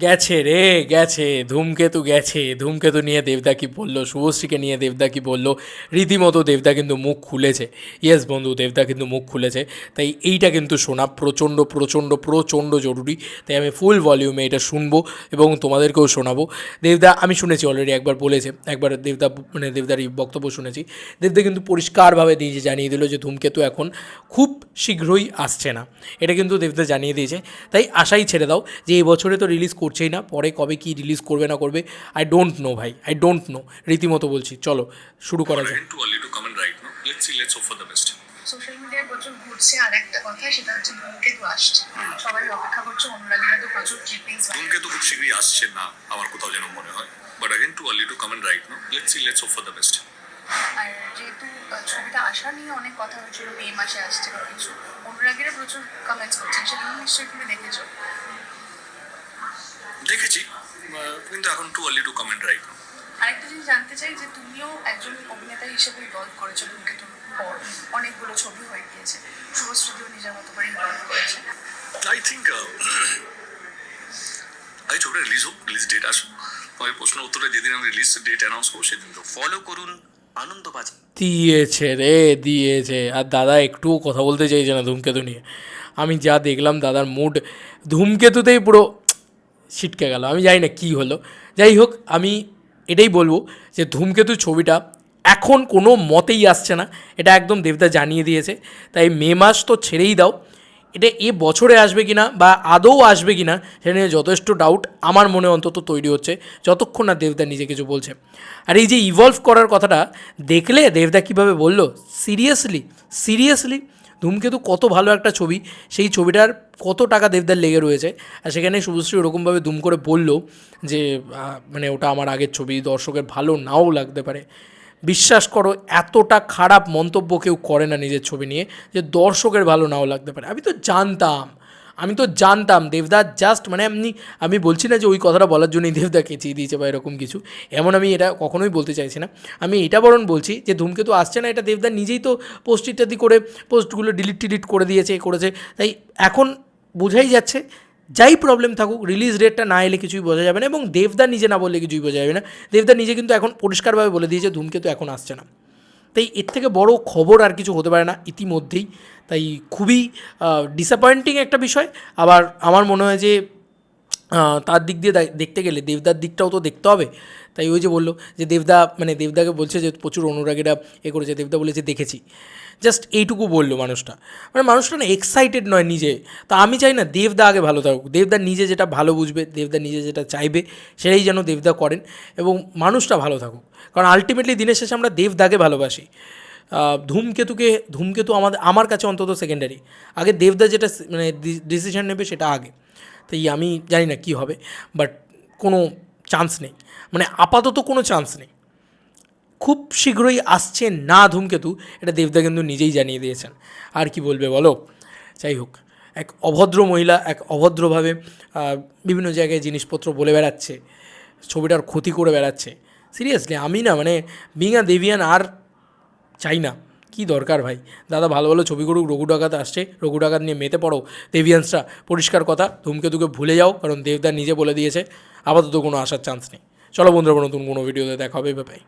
গেছে রে, গেছে। ধূমকেতু গেছে। ধূমকেতু নিয়ে দেবদা কি বলল? শুভশ্রীকে নিয়ে দেবদা কি বলল? রীতিমতো দেবদা কিন্তু মুখ খুলেছে। ইয়েস বন্ধু, দেবদা কিন্তু মুখ খুলেছে। তাই এইটা কিন্তু শোনা প্রচণ্ড প্রচণ্ড প্রচণ্ড জরুরি। তাই আমি ফুল ভলিউমে এটা শুনব এবং তোমাদেরকেও শোনাবো। দেবদা, আমি শুনেছি অলরেডি একবার বলেছে, একবার দেবদা মানে দেবদার বক্তব্য শুনেছি। দেবদা কিন্তু পরিষ্কারভাবে দিয়েছে জানিয়ে দিল যে ধূমকেতু এখন খুব শীঘ্রই আসছে না। এটা কিন্তু দেবদা জানিয়ে দিয়েছে। তাই আশাই ছেড়ে দাও যে এই বছরে তো রিলিজ করছেই না পরে কবে কি রিলিজ করবে না করবে আই ডোন্ট নো ভাই আই ডোন্ট নো রীতিমতো বলছি চলো শুরু করা যাক Again, too early to comment right now. Let's see, let's hope for the best. Social মিডিয়ায় প্রচুর ঘুরছে আর একটা কথা সেটা হচ্ছে ধূমকেতু আসছে সবাই অপেক্ষা করছে অনুরাগীরা তো প্রচুর ক্লিপিংস ধূমকেতু খুব শীঘ্রই আসছে না আমার কোথাও যেন মনে হয় but again too early to comment right now. Let's see, let's hope for the best. আর যেহেতু আহ, ছবিটা আসা নিয়ে অনেক কথা হয়েছিল মে মাসে আসছে বা কিছু অনুরাগীরা প্রচুর কমেন্টস করছেন সেগুলো নিশ্চয়ই তুমি দেখেছো দেখেছি। কিন্তু এখন too early to comment right. আরেকটা জিনিস জানতে চাই যে তুমিও একজন অভিনেতা হিসেবে ইনভলভ করেছ ধূমকেতুর পর অনেকগুলো ছবি হয়ে গিয়েছে। নিজের মতো করে ইনভলভ করেছে। Think uh, এই ছবিটা রিলিজ হোক রিলিজ ডেট আসুক। তোমার প্রশ্ন উত্তরে যেদিন আমি রিলিজ ডেট অ্যানাউন্স করব সেদিন তো ফলো করুন আনন্দবাজার। দিয়েছে রে দিয়েছে। আর দাদা একটুও কথা বলতে চাইছে না ধূমকেতু নিয়ে। আমি যা দেখলাম দাদার মুড ধূমকেতুতেই পুরো ছিটকে গেল। আমি জানি না কী হলো। যাই হোক, আমি এটাই বলব যে ধূমকেতু ছবিটা এখন কোনো মতেই আসছে না। এটা একদম দেবদা জানিয়ে দিয়েছে। তাই মে মাস তো ছেড়েই দাও। এটা এ বছরে আসবে কিনা বা আদৌ আসবে কিনা, সেটা নিয়ে যথেষ্ট ডাউট আমার মনে অন্তত তৈরি হচ্ছে, যতক্ষণ না দেবদা নিজে কিছু বলছে। আর এই যে ইভলভ করার কথাটা, দেখলে দেবদা কীভাবে বলল? সিরিয়াসলি সিরিয়াসলি ধূমকেতু কত ভালো একটা ছবি। সেই ছবিটার কত টাকা দেবদার লেগে রয়েছে। আর সেখানে শুভশ্রী ওরকমভাবে দুম করে বলল যে মানে ওটা আমার আগের ছবি, দর্শকের ভালো নাও লাগতে পারে। বিশ্বাস করো, এতটা খারাপ মন্তব্য কেউ করে না নিজের ছবি নিয়ে যে দর্শকের ভালো নাও লাগতে পারে। আমি তো জানতাম আমি তো জানতাম, দেবদা জাস্ট মানে এমনি আমি বলছি না যে ওই কথাটা বলার জন্যই দেবদা কেচিয়ে দিয়েছে বা এরকম কিছু। এমন আমি এটা কখনোই বলতে চাইছি না। আমি এটা বরং বলছি যে ধূমকেতু আসছে না, এটা দেবদা নিজেই তো পোস্ট ইত্যাদি করে পোস্টগুলো ডিলিট টিলিট করে দিয়েছে, করেছে। তাই এখন বোঝাই যাচ্ছে, যাই প্রবলেম থাকুক রিলিজ ডেটটা না এলে কিছুই বোঝা যাবে না এবং দেবদা নিজে না বললে কিছুই বোঝা যাবে না। দেবদা নিজে কিন্তু এখন পরিষ্কারভাবে বলে দিয়েছে ধূমকেতু এখন আসছে না। তাই এর থেকে বড় খবর আর কিছু হতে পারে না ইতিমধ্যেই। তাই খুবই ডিসঅ্যাপয়েন্টিং একটা বিষয়। আবার আমার মনে হয় যে তার দিক দিয়ে দেখতে গেলে দেবদার দিকটাও তো দেখতে হবে। তাই ওই যে বলল যে দেবদা মানে দেবদাকে বলছে যে প্রচুর অনুরাগীরা এ করেছে, দেবদা বলেছে দেখেছি। জাস্ট এইটুকু বলল মানুষটা। মানে মানুষটা না এক্সাইটেড নয় নিজে। তা আমি চাই না দেবদা আগে ভালো থাকুক। দেবদা নিজে যেটা ভালো বুঝবে, দেবদা নিজে যেটা চাইবে, সেটাই যেন দেবদা করেন এবং মানুষটা ভালো থাকুক। কারণ আলটিমেটলি দিনের শেষে আমরা দেবদাকে ভালোবাসি। ধূমকেতুকে, ধূমকেতু আমাদের, আমার কাছে অন্তত সেকেন্ডারি আগে দেবদা যেটা মানে ডিসিশন নেবে সেটা আগে। তাই আমি জানি না কী হবে বাট কোনো চান্স নেই। মানে আপাতত কোনো চান্স নেই। খুব শীঘ্রই আসছে না ধূমকেতু, এটা দেবদা কিন্তু নিজেই জানিয়ে দিয়েছেন। আর কি বলবে বলো? যাই হোক, এক অভদ্র মহিলা, এক অভদ্রভাবে বিভিন্ন জায়গায় জিনিসপত্র বলে বেড়াচ্ছে, ছবিটার ক্ষতি করে বেড়াচ্ছে। সিরিয়াসলি আমি না মানে বিঙা দেবিয়ান আর চাই না। কী দরকার ভাই? দাদা ভালো ভালো ছবি করুক, রঘু ডাকাত আসছে, রঘু ডাকাত নিয়ে মেতে পড়ো। দেবিয়ান্সরা পরিষ্কার কথা, ধূমকেতুকে ভুলে যাও, কারণ দেবদা নিজে বলে দিয়েছে। আপাতত কোনো আসার চান্স নেই। চলো বন্ধুরা, নতুন কোনো ভিডিওতে দেখা হবে ভাই